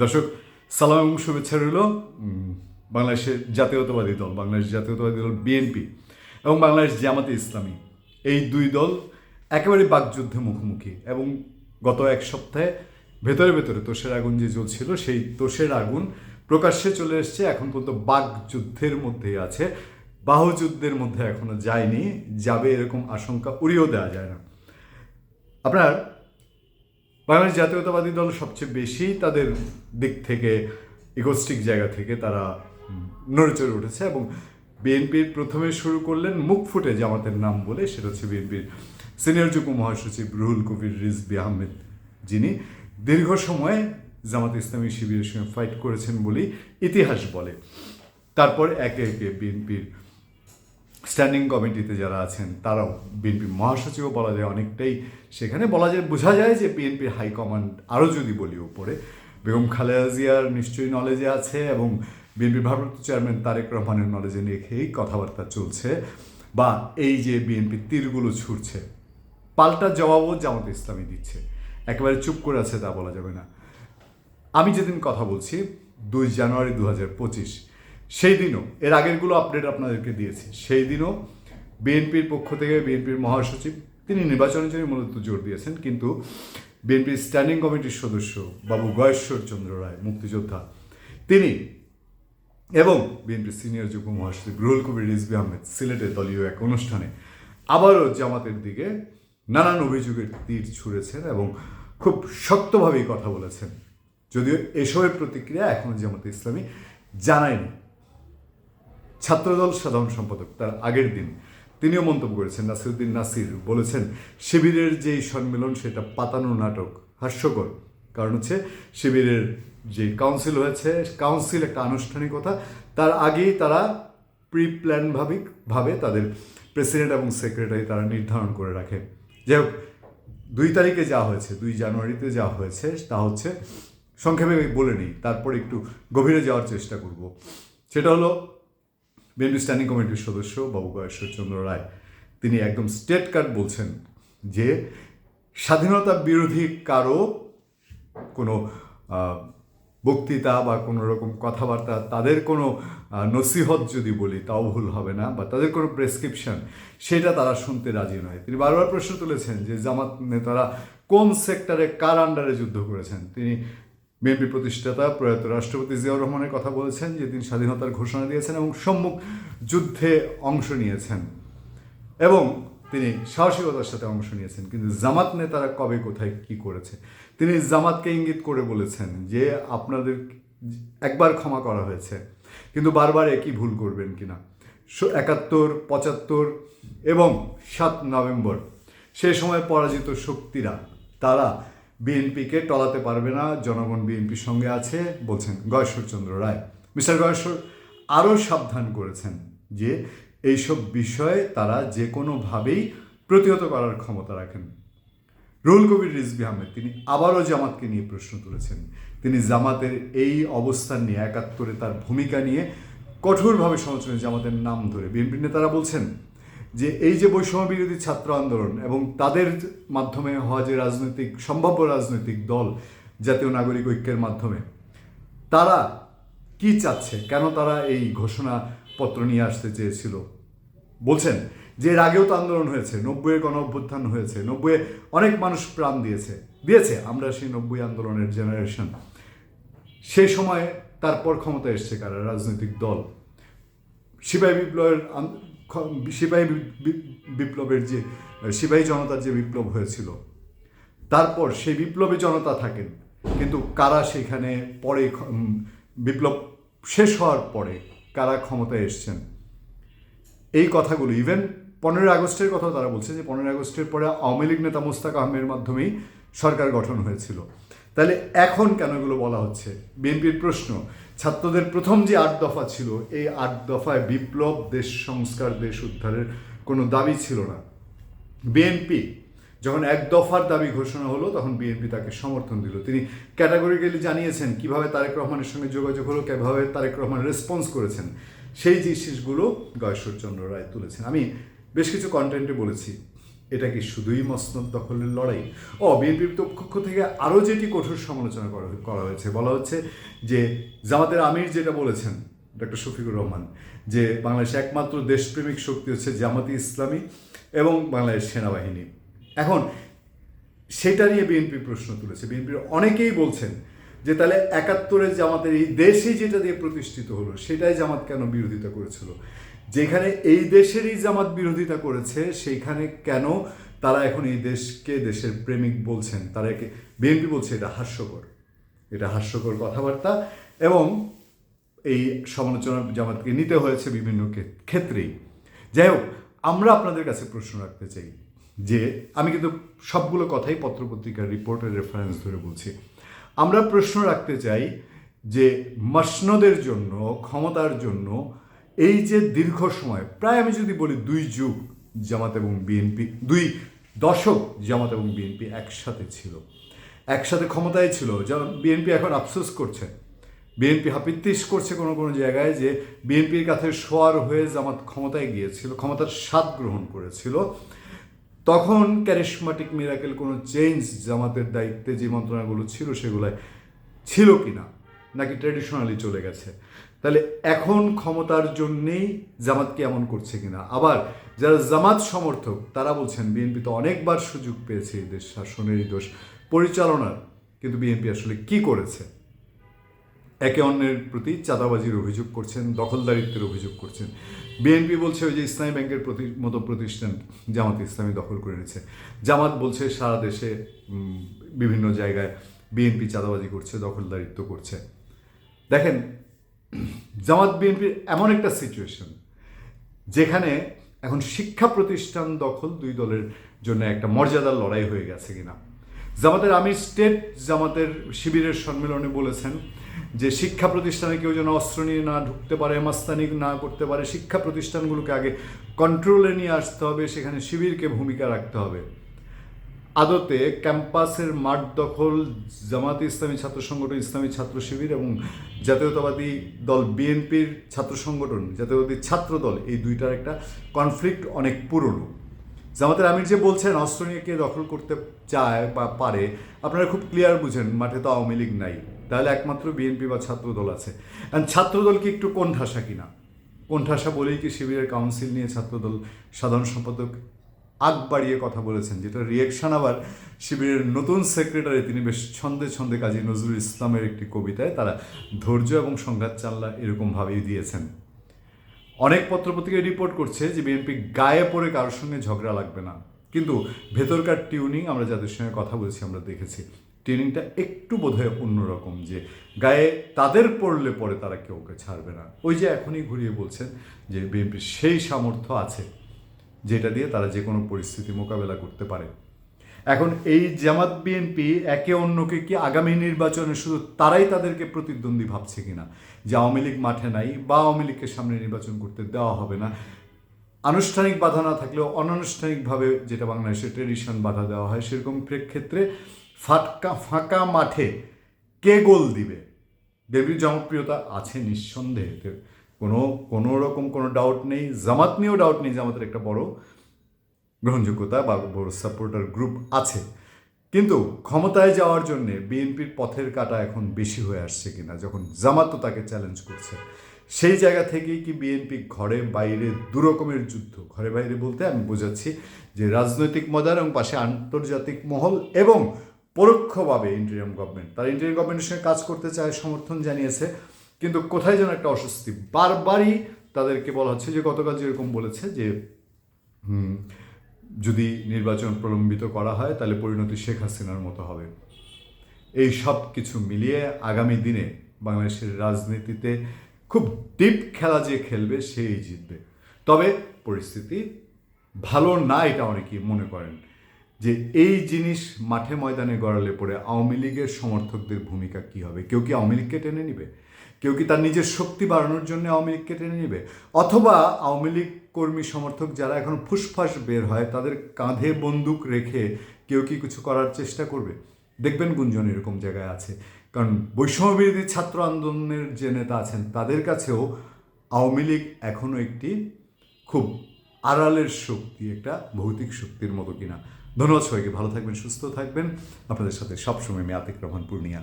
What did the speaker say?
দর্শক, সালাম এবং শুভেচ্ছা রইল বাংলাদেশের জাতীয়তাবাদী দল, বাংলাদেশ জাতীয়তাবাদী দল বিএনপি এবং বাংলাদেশ জামাতে ইসলামী। এই দুই দল একেবারে বাকযুদ্ধে মুখোমুখি এবং গত এক সপ্তাহে ভেতরে ভেতরে তোষের আগুন যে জ্বলছিল, সেই তোষের আগুন প্রকাশ্যে চলে এসছে, এখন পর্যন্ত বাকযুদ্ধের মধ্যেই আছে। বাহুযুদ্ধের মধ্যে এখনও যায়নি, যাবে এরকম আশঙ্কা উড়িয়েও দেওয়া যায় না। আপনার বাংলাদেশ জাতীয়তাবাদী দল সবচেয়ে বেশি তাদের দিক থেকে ইগোস্টিক জায়গা থেকে তারা নড়ে চড়ে উঠেছে এবং বিএনপির প্রথমে শুরু করলেন মুখ ফুটে জামাতের নাম বলে, সেটা হচ্ছে বিএনপির সিনিয়র যুগ্ম মহাসচিব রুহুল কবির রিজবি আহমেদ যিনি দীর্ঘ সময় জামাত ইসলামী শিবিরের সঙ্গে ফাইট করেছেন বলেই ইতিহাস বলে। তারপর একে একে বিএনপির স্ট্যান্ডিং কমিটিতে যারা আছেন, তারাও বিএনপি মহাসচিবও বলা যায় অনেকটাই। সেখানে বলা যায়, বোঝা যায় যে বিএনপির হাইকমান্ড আরও যদি বলি উপরে, বেগম খালেদা জিয়ার নিশ্চয়ই নলেজে আছে এবং বিএনপির ভারপ্রাপ্ত চেয়ারম্যান তারেক রহমানের নলেজে রেখেই কথাবার্তা চলছে। বা এই যে বিএনপির তীরগুলো ছুটছে পাল্টা জবাবও জামাত ইসলামী দিচ্ছে। একেবারে চুপ করে আছে তা বলা যাবে না। আমি যেদিন কথা বলছি, দুই জানুয়ারি দু হাজার পঁচিশ সেই দিনও, এর আগেরগুলো আপডেট আপনাদেরকে দিয়েছি। সেই দিনও বিএনপির পক্ষ থেকে, বিএনপির মহাসচিব, তিনি নির্বাচনের জন্য মূলত জোর দিয়েছেন। কিন্তু বিএনপির স্ট্যান্ডিং কমিটির সদস্য বাবু গয়েশ্বর চন্দ্র রায়, মুক্তিযোদ্ধা, তিনি এবং বিএনপির সিনিয়র যুগ্ম মহাসচিব রুহুল কবির রিজবি আহমেদ সিলেটের দলীয় এক অনুষ্ঠানে আবারও জামাতের দিকে নানান অভিযোগের তীর ছুঁড়েছেন এবং খুব শক্তভাবেই কথা বলেছেন। যদিও এসবের প্রতিক্রিয়া এখনও জামাতে ইসলামী জানায়নি। ছাত্রদল সাধারণ সম্পাদক, তার আগের দিন তিনিও মন্তব্য করেছেন, নাসিরুদ্দিন নাসির বলেছেন, শিবিরের যেই সম্মেলন, সেটা পাতানো নাটক, হাস্যকর। কারণ হচ্ছে, শিবিরের যে কাউন্সিল হয়েছে কাউন্সিল একটা আনুষ্ঠানিকতা, তার আগেই তারা প্রি প্ল্যানভাবিক ভাবে তাদের প্রেসিডেন্ট এবং সেক্রেটারি তারা নির্ধারণ করে রাখে। যাই হোক, দুই তারিখে যা হয়েছে, দুই জানুয়ারিতে যা হয়েছে, তা হচ্ছে, সংক্ষেপে বলে নিই, তারপর একটু গভীরে যাওয়ার চেষ্টা করব। সেটা হলো বিএনপি স্ট্যান্ডিং কমিটির সদস্য বাবু চন্দ্র রায়। তিনি একদম স্টেট কার্ড বলছেন যে, স্বাধীনতা বিরোধী কারও কোনো বক্তৃতা বা কোনো রকম কথাবার্তা, তাদের কোনো নসিহত যদি বলি, তাও ভুল হবে না বা তাদের কোনো প্রেসক্রিপশন সেটা তারা শুনতে রাজি নয়। তিনি বারবার প্রশ্ন তুলেছেন যে, জামাত নেতারা কোন সেক্টরে কার আন্ডারে যুদ্ধ করেছেন? তিনি বিএনপি প্রতিষ্ঠাতা প্রয়াত রাষ্ট্রপতি জিয়াউর রহমানের কথা বলেছেন, যে তিনি স্বাধীনতার ঘোষণা দিয়েছেন এবং সম্মুখ যুদ্ধে অংশ নিয়েছেন। এবং তিনি সাহসিকতার সাথে অংশ নিয়েছেন, কিন্তু জামাত নেতারা কবে, কোথায়, কি করেছে? তিনি জামাতকে ইঙ্গিত করে বলেছেন যে আপনাদের একবার ক্ষমা করা হয়েছে, কিন্তু বারবার একই ভুল করবেন কিনা। একাত্তর, পঁচাত্তর এবং সাত নভেম্বর, সে সময় পরাজিত শক্তিরা, তারা বিএনপিকে টলাতে পারবে না, জনগণ বিএনপির সঙ্গে আছে, বলছেন গয়েশ্বরচন্দ্র রায়। মিস্টার গয়েশ্বর, আরও সাবধান করেছেন যে এইসব বিষয়ে তারা যে কোনোভাবেই প্রতিহত করার ক্ষমতা রাখেন। রুহুল কবির রিজবি আহমেদ, তিনি আবারও জামাতকে নিয়ে প্রশ্ন তুলেছেন। তিনি জামাতের এই অবস্থান নিয়ে, একাত্তরে তার ভূমিকা নিয়ে কঠোরভাবে সমালোচনা, জামাতের নাম ধরে বিএনপি নেতারা বলছেন যে এই যে বৈষম্য বিরোধী ছাত্র আন্দোলন এবং তাদের মাধ্যমে হওয়া যে রাজনৈতিক, সম্ভাব্য রাজনৈতিক দল, জাতীয় নাগরিক ঐক্যের মাধ্যমে, তারা কি চাচ্ছে? কেন তারা এই ঘোষণাপত্র নিয়ে আসতে চেয়েছিল? বলছেন যে এর আগেও তো আন্দোলন হয়েছে নব্বইয়ের গণ অভ্যুত্থান হয়েছে, নব্বইয়ে অনেক মানুষ প্রাণ দিয়েছে দিয়েছে আমরা সেই নব্বই আন্দোলনের জেনারেশন সেই সময় তারপর ক্ষমতা এসছে কারা? রাজনৈতিক দল। সিপাহী বিপ্লবের সিপাহী বিপ্লবের যে, সিপাহী জনতার যে বিপ্লব হয়েছিল, তারপর সেই বিপ্লবে জনতা থাকেন। কিন্তু কারা সেখানে পরে বিপ্লব শেষ হওয়ার পরে কারা ক্ষমতায় এসছেন? এই কথাগুলো, ইভেন পনেরোই আগস্টের কথা তারা বলছে যে, পনেরোই আগস্টের পরে আওয়ামী লীগ নেতা মোস্তাক আহমেদের মাধ্যমেই সরকার গঠন হয়েছিল। তাহলে এখন কেন এগুলো বলা হচ্ছে? বিএনপির প্রশ্ন ছাত্রদের প্রথম যে আট দফা ছিল, এই আট দফায় বিপ্লব, দেশ সংস্কার, দেশ উদ্ধারের কোনো দাবি ছিল না। বিএনপি যখন এক দফার দাবি ঘোষণা হলো, তখন বিএনপি তাকে সমর্থন দিল। তিনি ক্যাটাগরিক্যালি জানিয়েছেন কীভাবে তারেক রহমানের সঙ্গে যোগাযোগ হলো, কীভাবে তারেক রহমান রেসপন্স করেছেন, সেই জিনিসগুলো গয়েশ্বরচন্দ্র রায় তুলেছেন। আমি বেশ কিছু কন্টেন্টে বলেছি। এটা কি শুধুই মসনদ দখলের লড়াই? ও, বিএনপির পক্ষ থেকে আরও যেটি কঠোর সমালোচনা করা হয়েছে। বলা হচ্ছে যে জামাতের আমির যেটা বলেছেন ডক্টর শফিকুর রহমান, যে বাংলাদেশে একমাত্র দেশপ্রেমিক শক্তি হচ্ছে জামাতি ইসলামী এবং বাংলাদেশ সেনাবাহিনী। এখন, সেটা নিয়ে বিএনপি প্রশ্ন তুলেছে। বিএনপির অনেকেই বলছেন যে তাহলে একাত্তরের জামাতের এই দেশই যেটা দিয়ে প্রতিষ্ঠিত হলো, সেটাই জামাত কেন বিরোধিতা করেছিল? যেখানে এই দেশেরই জামাত বিরোধিতা করেছে, সেইখানে কেন তারা এখন এই দেশকে দেশের প্রেমিক বলছেন? তারা একে, বিএনপি বলছে এটা হাস্যকর। এটা হাস্যকর কথাবার্তা এবং এই সমালোচনা জামাতকে নিতে হয়েছে বিভিন্ন ক্ষে- ক্ষেত্রেই। যাই হোক, আমরা আপনাদের কাছে প্রশ্ন রাখতে চাই যে, আমি কিন্তু সবগুলো কথাই পত্রপত্রিকার রিপোর্টের রেফারেন্স ধরে বলছি। আমরা প্রশ্ন রাখতে চাই যে মসনদের জন্য, ক্ষমতার জন্য এই যে দীর্ঘ সময়, প্রায় আমি যদি বলি দুই যুগ জামাত এবং বিএনপি, দুই দশক জামাত এবং বিএনপি একসাথে ছিল, একসাথে ক্ষমতায় ছিল যেমন বিএনপি এখন আফসোস করছে। বিএনপি হাপিত্তিস করছে কোনো কোনো জায়গায় যে বিএনপির কাছে শোয়ার হয়ে জামাত ক্ষমতায় গিয়েছিল, ক্ষমতার স্বাদ গ্রহণ করেছিল। তখন ক্যারিসমাটিক মিরাকেল কোনো চেঞ্জ জামাতের দায়িত্বে যে মন্ত্রণাগুলো ছিল সেগুলোয় ছিল কি না নাকি ট্র্যাডিশনালি চলে গেছে? তাহলে এখন ক্ষমতার জন্যেই জামাতকে এমন করছে কিনা? আবার যারা জামাত সমর্থক, তারা বলছেন বিএনপি তো অনেকবার সুযোগ পেয়েছে এই দেশ শাসনের দোষ পরিচালনার, কিন্তু বিএনপি আসলে কি করেছে? একে অন্যের প্রতি চাঁদাবাজির অভিযোগ করছেন, দখলদারিত্বের অভিযোগ করছেন। বিএনপি বলছে ওই যে ইসলামী ব্যাংকের প্রতি মতো প্রতিষ্ঠান জামাত ইসলামী দখল করে নিয়েছে। জামাত বলছে সারা দেশে বিভিন্ন জায়গায় বিএনপি চাঁদাবাজি করছে, দখলদারিত্ব করছে। দেখেন, জামাত বিএনপির এমন একটা সিচুয়েশন যেখানে এখন শিক্ষা প্রতিষ্ঠান দখল দুই দলের জন্য একটা মর্যাদার লড়াই হয়ে গেছে কিনা। জামাতের আমির স্টেট জামাতের শিবিরের সম্মেলনে বলেছেন যে শিক্ষা প্রতিষ্ঠানে কেউ যেন অস্ত্র নিয়ে না ঢুকতে পারে, মাস্তানি না করতে পারে, শিক্ষা প্রতিষ্ঠানগুলোকে আগে কন্ট্রোলে নিয়ে আসতে হবে, সেখানে শিবিরকে ভূমিকা রাখতে হবে। আদতে ক্যাম্পাসের মাঠ দখল জামাতে ইসলামী ছাত্র সংগঠন, ইসলামী ছাত্র শিবির এবং জাতীয়তাবাদী দল বিএনপির ছাত্র সংগঠন, জাতীয়তাবাদী ছাত্র দল, এই দুইটার একটা কনফ্লিক্ট অনেক পুরনো। জামাতের আমির যে বলছেন, অস্ত্র নিয়ে কে দখল করতে চায় বা পারে, আপনারা খুব ক্লিয়ার বুঝেন, মাঠে তো আওয়ামী লীগ নাই। তাহলে একমাত্র বিএনপি বা ছাত্রদল আছে। আর ছাত্র দল কি একটু কোণঠাসা কিনা? কোণঠাসা বলেই কি শিবিরের কাউন্সিল নিয়ে ছাত্রদল সাধারণ সম্পাদক আগ বাড়িয়ে কথা বলেছেন, যেটা রিয়েকশন আবার শিবিরের নতুন সেক্রেটারি তিনি বেশ ছন্দে ছন্দে কাজী নজরুল ইসলামের একটি কবিতায় তারা ধৈর্য এবং সংঘাত চাল্লা এরকমভাবেই দিয়েছেন। অনেক পত্রপত্রিকায় রিপোর্ট করছে যে বিএনপি গায়ে পড়ে কারোর সঙ্গে ঝগড়া লাগবে না। কিন্তু ভেতরকার টিউনিং আমরা যাদের সঙ্গে কথা বলছি আমরা দেখেছি। টিউনিংটা একটু বোধহয় অন্যরকম যে গায়ে তাদের পড়লে পরে তারা কেউ ওকে ছাড়বে না। ওই যে এখনই ঘুরিয়ে বলছেন যে বিএনপির সেই সামর্থ্য আছে যেটা দিয়ে তারা যে কোনো পরিস্থিতি মোকাবেলা করতে পারে। এখন এই জামাত বিএনপি একে অন্যকে কি আগামী নির্বাচনে শুধু তারাই তাদেরকে প্রতিদ্বন্দ্বী ভাবছে কিনা? যে আওয়ামী লীগ মাঠে নাই বা আওয়ামী লীগকে সামনে নির্বাচন করতে দেওয়া হবে না। আনুষ্ঠানিক বাধা না থাকলেও অনানুষ্ঠানিকভাবে যেটা বাংলাদেশের ট্রেডিশন বাধা দেওয়া হয় সেরকম ক্ষেত্রে ফাটকা, ফাঁকা মাঠে কে গোল দিবে? দেবীর জনপ্রিয়তা আছে নিঃসন্দেহে। কোনো কোনো রকম কোনো ডাউট নেই, জামাত নিয়েও ডাউট নেই, জামাতের একটা বড় গ্রহণযোগ্যতা বা বড় সাপোর্টার গ্রুপ আছে। কিন্তু ক্ষমতায় যাওয়ার জন্যে বিএনপির পথের কাটা এখন বেশি হয়ে আসছে কিনা, যখন জামাত তাকে চ্যালেঞ্জ করছে। সেই জায়গা থেকেই কি বিএনপি ঘরে বাইরে দু রকমের যুদ্ধ? ঘরে বাইরে বলতে আমি বোঝাচ্ছি যে রাজনৈতিক মদার এবং পাশে আন্তর্জাতিক মহল এবং পরোক্ষভাবে ইন্টারিয়াম গভর্নমেন্ট তারা ইন্টারিয়াম গভর্নমেন্টের সঙ্গে কাজ করতে চায়, সমর্থন জানিয়েছে, কিন্তু কোথায় যেন একটা অস্বস্তি। বারবারই তাদেরকে বলা হচ্ছে যে, গতকাল যেরকম বলেছে যে যদি নির্বাচন প্রলম্বিত করা হয়, তাহলে পরিণতি শেখ হাসিনার মতো হবে। এই সব কিছু মিলিয়ে আগামী দিনে বাংলাদেশের রাজনীতিতে খুব ডিপ খেলা যে খেলবে, সেই জিতবে। তবে পরিস্থিতি ভালো না, এটা অনেকেই মনে করেন। যে এই জিনিস মাঠে ময়দানে গড়ালে পড়ে আওয়ামী লীগের সমর্থকদের ভূমিকা কি হবে? কেউ কি আওয়ামী লীগকে টেনে নিবে? কেউ কি তার নিজের শক্তি বাড়ানোর জন্য আওয়ামী লীগকে টেনে নিবে? অথবা আওয়ামী লীগ কর্মী সমর্থক যারা এখন ফুসফাস বের হয়, তাদের কাঁধে বন্দুক রেখে কেউ কি কিছু করার চেষ্টা করবে? দেখবেন গুঞ্জন এরকম জায়গায় আছে। কারণ বৈষম্যবিরোধী ছাত্র আন্দোলনের যে নেতা আছেন, তাদের কাছেও আওয়ামী লীগ এখনও একটি খুব আড়ালের শক্তি, একটা ভৌতিক শক্তির মতো কিনা। ধন্যবাদ সবাইকে ভালো থাকবেন সুস্থ থাকবেন। আপনাদের সাথে সবসময় আমি আতিক রহমান পূর্ণিয়া।